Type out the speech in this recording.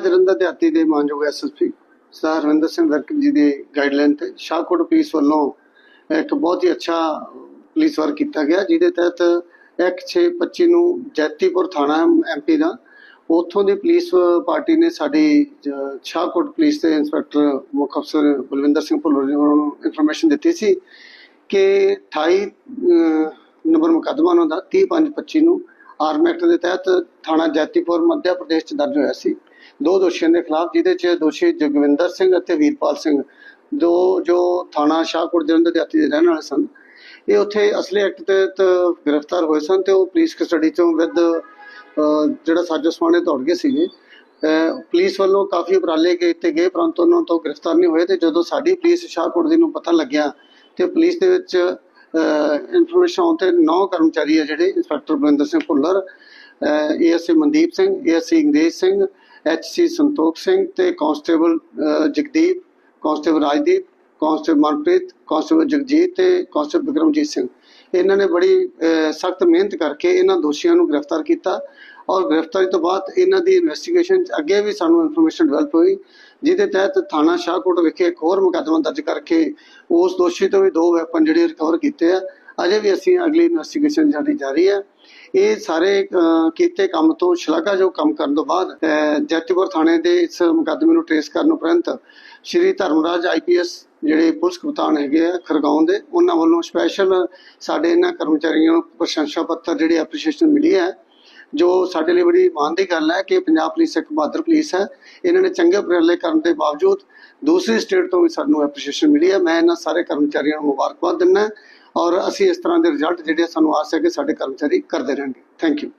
ਜਲੰਧਰ ਦਿਹਾਤੀ ਦੇ ਮਾਨਯੋਗ ਐਸਐਸਪੀ ਸਰਦਾਰ ਹਰਵਿੰਦਰ ਸਿੰਘ ਵਰਕ ਜੀ ਦੇ ਗਾਈਡਲਾਈਨ ਤੇ ਸ਼ਾਹਕੋਟ ਪੁਲਿਸ ਵੱਲੋਂ ਇੱਕ ਬਹੁਤ ਹੀ ਅੱਛਾ ਪੁਲਿਸ ਵਰਕ ਕੀਤਾ ਗਿਆ ਜਿਹਦੇ ਤਹਿਤ 1625 ਨੂੰ ਜੈਤੀਪੁਰ ਥਾਣਾ ਐਮਪੀ ਦਾ ਉੱਥੋਂ ਦੀ ਪੁਲਿਸ ਪਾਰਟੀ ਨੇ ਸਾਡੀ ਸ਼ਾਹਕੋਟ ਪੁਲਿਸ ਦੇ ਇੰਸਪੈਕਟਰ ਮੁੱਖ ਅਫਸਰ ਬਲਵਿੰਦਰ ਸਿੰਘ ਭੁੱਲਰ ਜੀ ਨੂੰ ਇਨਫੋਰਮੇਸ਼ਨ ਦਿੱਤੀ ਸੀ ਕਿ 28 ਅਹ, ਨੰਬਰ ਮੁਕੱਦਮਾ ਉਹਨਾਂ ਦਾ 30525 ਨੂੰ ਆਰਮ ਐਕਟ ਦੇ ਤਹਿਤ ਥਾਣਾ ਜੈਤੀਪੁਰ ਮੱਧ ਪ੍ਰਦੇਸ਼ ਚ ਦਰਜ ਹੋਇਆ ਸੀ। ਦੋ ਦੋਸ਼ੀਆਂ ਦੇ ਖਿਲਾਫ ਜਿਹਦੇ ਚ ਦੋਸ਼ੀ ਜਗਵਿੰਦਰ ਸਿੰਘ ਅਤੇ ਵੀਰਪਾਲ ਸਿੰਘ ਦੋ ਜੋ ਥਾਣਾ ਸ਼ਾਹਕੋਟ ਜਲੰਧਰ ਦੇ ਦੇ ਰਹਿਣ ਵਾਲੇ ਸਨ। ਇਹ ਉੱਥੇ ਅਸਲੇ ਐਕਟ ਤਹਿਤ ਗ੍ਰਿਫਤਾਰ ਹੋਏ ਸਨ ਤੇ ਉਹ ਪੁਲਿਸ ਕਸਟਡੀ ਚੋਂ ਵਿਦ ਜਿਹੜਾ ਸਾਜੋ ਸਮਾਣੇ ਦੌੜ ਗਏ ਸੀਗੇ। ਅਹ, ਪੁਲਿਸ ਵੱਲੋਂ ਕਾਫੀ ਉਪਰਾਲੇ ਕੀਤੇ ਗਏ ਪਰੰਤੂ ਉਹਨਾਂ ਤੋਂ ਗ੍ਰਿਫਤਾਰ ਨਹੀਂ ਹੋਏ ਤੇ ਜਦੋਂ ਸਾਡੀ ਪੁਲਿਸ ਸ਼ਾਹਕੋਟ ਦੀ ਨੂੰ ਪਤਾ ਲੱਗਿਆ ਤੇ ਪੁਲਿਸ ਦੇ ਵਿੱਚ ਇਨਫੋਰਮੇਸ਼ਨ ਆਉਣ ਤੇ ਨੌ ਕਰਮਚਾਰੀ ਆ ਜਿਹੜੇ inspector Balwinder Singh Bhullar ASA Mandeep Singh ASA Ingrez Singh HC Santokh Singh ਤੇ constable Jagdeep constable Rajdeep constable Manpreet, constable Jagjit ਤੇ ਕਾਂਸਟੇਬਲ ਬਿਕਰਮਜੀਤ ਸਿੰਘ। ਇਹਨਾਂ ਨੇ ਬੜੀ ਸਖਤ ਮਿਹਨਤ ਕਰਕੇ ਇਹਨਾਂ ਦੋਸ਼ੀਆਂ ਨੂੰ ਗ੍ਰਿਫਤਾਰ ਕੀਤਾ ਔਰ ਗ੍ਰਿਫਤਾਰੀ ਤੋਂ ਬਾਅਦ ਇਹਨਾਂ ਦੀ ਇਨਵੈਸਟੀਗੇਸ਼ਨ ਅੱਗੇ ਵੀ ਸਾਨੂੰ ਇਨਫੋਰਮੇਸ਼ਨ ਡਿਵੈਲਪ ਹੋਈ, ਜਿਹਦੇ ਤਹਿਤ ਥਾਣਾ ਸ਼ਾਹਕੋਟ ਵਿਖੇ ਇੱਕ ਹੋਰ ਮੁਕੱਦਮਾ ਦਰਜ ਕਰਕੇ ਉਸ ਦੋਸ਼ੀ ਤੋਂ ਵੀ ਦੋ ਵੈਪਨ ਜਿਹੜੇ ਰਿਕਵਰ ਕੀਤੇ ਆ। ਅਜੇ ਵੀ ਅਸੀਂ ਅਗਲੀ ਇਨਵੈਸਟੀਗੇਸ਼ਨ ਸਾਡੀ ਜਾਰੀ ਹੈ। ਇਹ ਸਾਰੇ ਕੀਤੇ ਕੰਮ ਤੋਂ ਸ਼ਲਾਘਾਯੋਗ ਕੰਮ ਕਰਨ ਤੋਂ ਬਾਅਦ ਅਹ, ਥਾਣੇ ਦੇ ਇਸ ਮੁਕੱਦਮੇ ਨੂੰ ਟ੍ਰੇਸ ਕਰਨ ਉਪਰੰਤ ਸ਼੍ਰੀ ਧਰਮਰਾਜ ਆਈਪੀਐਸ ਜਿਹੜੇ ਪੁਲਿਸ ਕਪਤਾਨ ਹੈਗੇ ਆ ਖਰਗਾਉਂ ਦੇ ਉਹਨਾਂ ਵੱਲੋਂ ਸਪੈਸ਼ਲ ਸਾਡੇ ਇਹਨਾਂ ਕਰਮਚਾਰੀਆਂ ਨੂੰ ਪ੍ਰਸ਼ੰਸਾ ਪੱਤਰ ਜਿਹੜੀ ਐਪਰੀਸ਼ੀਏਸ਼ਨ ਮਿਲੀ ਹੈ ਜੋ ਸਾਡੇ ਲਈ ਬੜੀ ਮਾਣ ਦੀ ਗੱਲ ਹੈ ਕਿ ਪੰਜਾਬ ਪੁਲਿਸ ਇੱਕ ਬਹਾਦਰ ਪੁਲਿਸ ਹੈ। ਇਹਨਾਂ ਨੇ ਚੰਗੇ ਉਪਰਾਲੇ ਕਰਨ ਦੇ ਬਾਵਜੂਦ ਦੂਸਰੀ ਸਟੇਟ ਤੋਂ ਵੀ ਸਾਨੂੰ ਐਪਰੀਸ਼ੀਏਸ਼ਨ ਮਿਲੀ ਹੈ। ਮੈਂ ਇਹਨਾਂ ਸਾਰੇ ਕਰਮਚਾਰੀਆਂ ਨੂੰ ਮੁਬਾਰਕਬਾਦ ਦਿੰਦਾ ਔਰ ਅਸੀਂ ਇਸ ਤਰ੍ਹਾਂ ਦੇ ਰਿਜ਼ਲਟ ਜਿਹੜੇ ਸਾਨੂੰ ਆਸ ਹੈ ਕਿ ਸਾਡੇ ਕਰਮਚਾਰੀ ਕਰਦੇ ਰਹਿਣਗੇ। Thank you